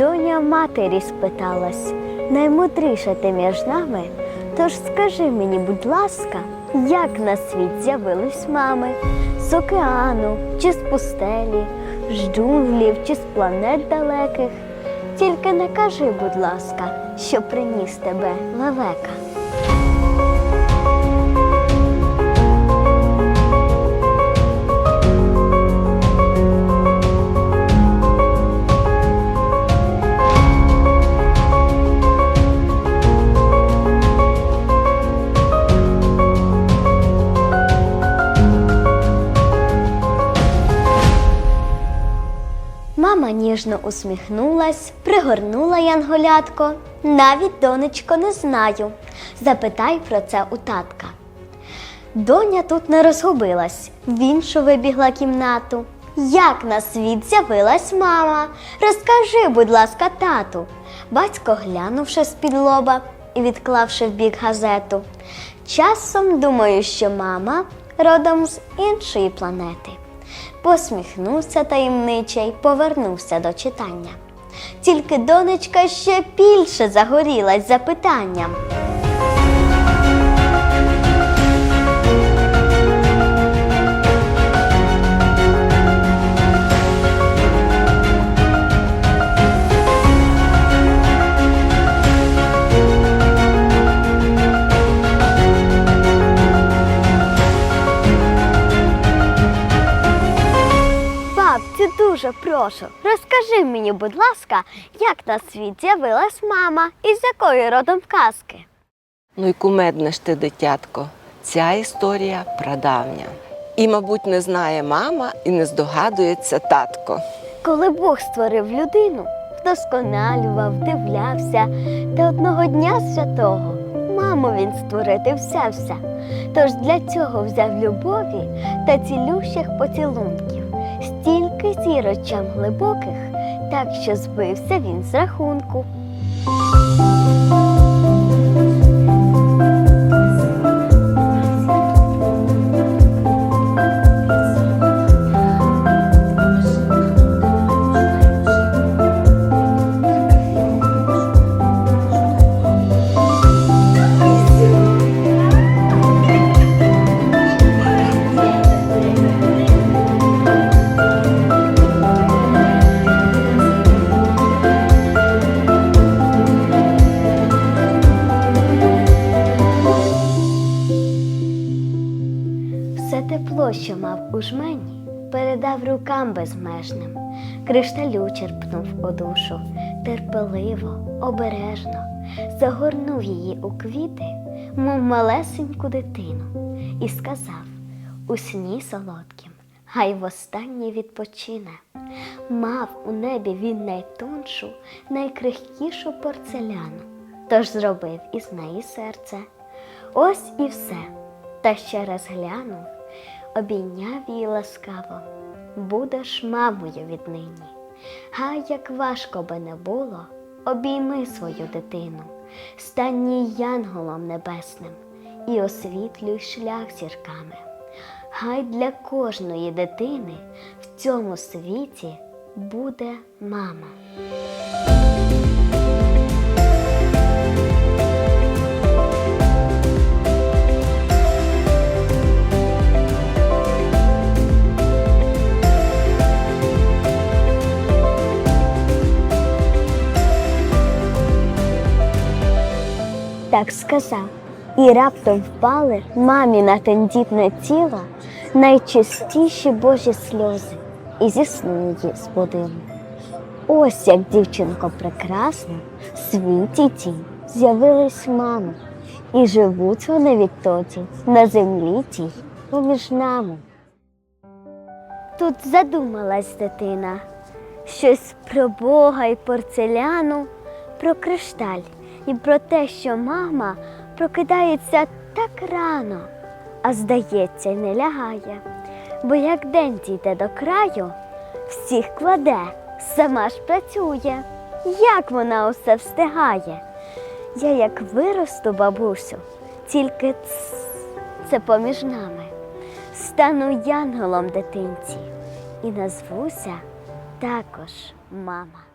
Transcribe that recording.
Доня матері спиталась, наймудріша ти між нами, тож скажи мені, будь ласка, як на світ з'явились мами? З океану чи з пустелі, з джунглів чи з планет далеких? Тільки не кажи, будь ласка, що приніс тебе левека. Ніжно усміхнулась, пригорнула янголятко. Навіть, донечко, не знаю. Запитай про це у татка. Доня тут не розгубилась, в іншу вибігла кімнату. Як на світ з'явилась мама? Розкажи, будь ласка, тату. Батько глянувши з-під лоба і відклавши в бік газету. Часом думаю, що мама родом з іншої планети. Посміхнувся таємниче й повернувся до читання. Тільки донечка ще більше загорілась запитанням. Прошу, розкажи мені, будь ласка, як на світ з'явилась мама і з якої родом казки? Ну й кумедне ж ти, дитятко. Ця історія прадавня. І, мабуть, не знає мама і не здогадується татко. Коли Бог створив людину, вдосконалював, дивлявся, та одного дня святого маму він створити взявся. Тож для цього взяв любові та цілющих поцілунків, стільки зірочам глибоких, так що збився він з рахунку. Тепло, що мав у жмені, передав рукам безмежним, кришталю черпнув у душу, терпеливо, обережно, загорнув її у квіти, мов малесеньку дитину, і сказав у сні солодким, хай востаннє відпочине. Мав у небі він найтоншу, найкрихкішу порцеляну, тож зробив із неї серце. Ось і все. Та ще раз глянув, обійняв її ласкаво. Будеш мамою віднині. Гай, як важко би не було, обійми свою дитину, стань їй янголом небесним і освітлюй шлях зірками. Хай для кожної дитини в цьому світі буде мама. Так сказав, і раптом впали мамі на тендітне тіло найчистіші Божі сльози, і зі сну її збудили. Ось як дівчинко прекрасна, в світі тій з'явилась мама, і живуть вони відтоді на землі тій поміж нами. Тут задумалась дитина, щось про Бога і порцеляну, про кришталь і про те, що мама прокидається так рано, а здається, й не лягає. Бо як день дійде до краю, всіх кладе, сама ж працює. Як вона усе встигає? Я як виросту, бабусю, тільки ц, це поміж нами. Стану янголом дитинці і назвуся також мама.